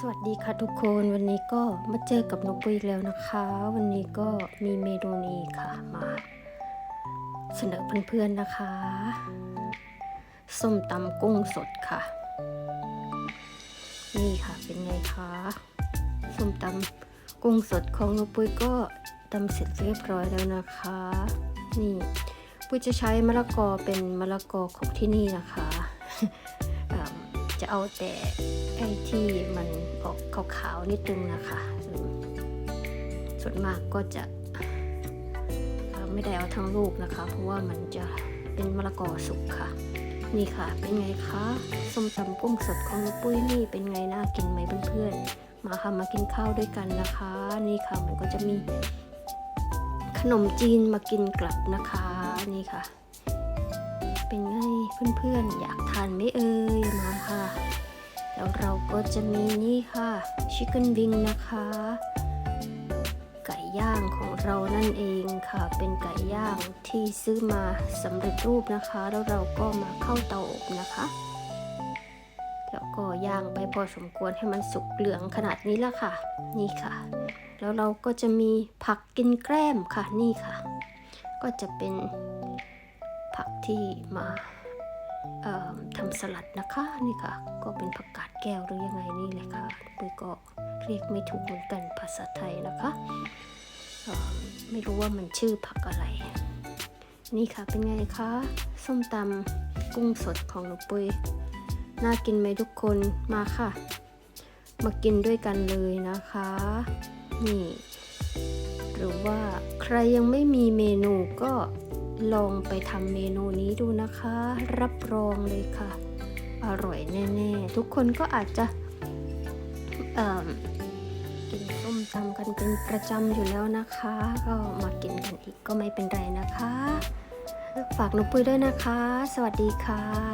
สวัสดีค่ะทุกคนวันนี้ก็มาเจอกับนกปุยแล้วนะคะ วันนี้ก็มีเมนูนี้ค่ะมาเสนอเพื่อนๆนะคะ ส้มตำกุ้งสดค่ะ นี่ค่ะเป็นไงคะส้มตำกุ้งสดของนกปุยก็ตำเสร็จเรียบร้อยแล้วนะคะ นี่ปุยจะใช้มะละกอเป็นมะละกอของที่นี่นะคะ จะเอาแต่ไอ้ที่มันออกขาวๆนิดนึงนะคะ ส่วนมากก็จะไม่ได้เอาทั้งลูกนะคะ เพราะว่ามันจะเป็นมะละกอสุกค่ะ นี่ค่ะ เป็นไงคะส้มตำกุ้งสดของน้องปุ้ยนี่เป็นไงน่ากินไหมเพื่อนๆ มาค่ะมากินข้าวด้วยกันนะคะ นี่ค่ะมันก็จะมีขนมจีนมากินกลับนะคะนี่ค่ะ เป็นไงเพื่อนๆ อยากทานไหมเอ่ย ก็จะมีนี่ค่ะชิคเก้นวิงนะคะ ไก่ย่างของเรานั่นเองค่ะ เป็นไก่ย่างที่ซื้อมาสำเร็จรูปนะคะ แล้วเราก็มาเข้าเตาอบนะคะ แล้วก็ย่างไปพอสมควรให้มันสุกเหลืองขนาดนี้แล้วค่ะ นี่ค่ะ แล้วเราก็จะมีผักกินแกล้มค่ะนี่ค่ะ ก็จะเป็นผักที่มา ทำสลัดนะคะนี่ค่ะ ก็เป็นผักกาดแก้วหรือยังไงนี่เลยค่ะปุ้ยก็เรียกไม่ถูกเหมือนกันภาษาไทยนะคะเอ่อไม่รู้ว่ามันชื่อผักอะไร นี่ค่ะเป็นไงคะส้มตำกุ้งสดของหนูปุ้ยน่ากินไหมทุกคนมาค่ะ มากินด้วยกันเลยนะคะ นี่ หรือว่าใครยังไม่มีเมนูก็ ลองไปทำเมนูนี้ดูนะคะ รับรองเลยค่ะ อร่อยแน่ ๆ ทุกคนก็อาจจะกินส้มตำกันเป็นประจำอยู่แล้วนะคะ ก็มากินกันอีกก็ไม่เป็นไรนะคะ ฝากหนุปุ้ยด้วยนะคะ สวัสดีค่ะ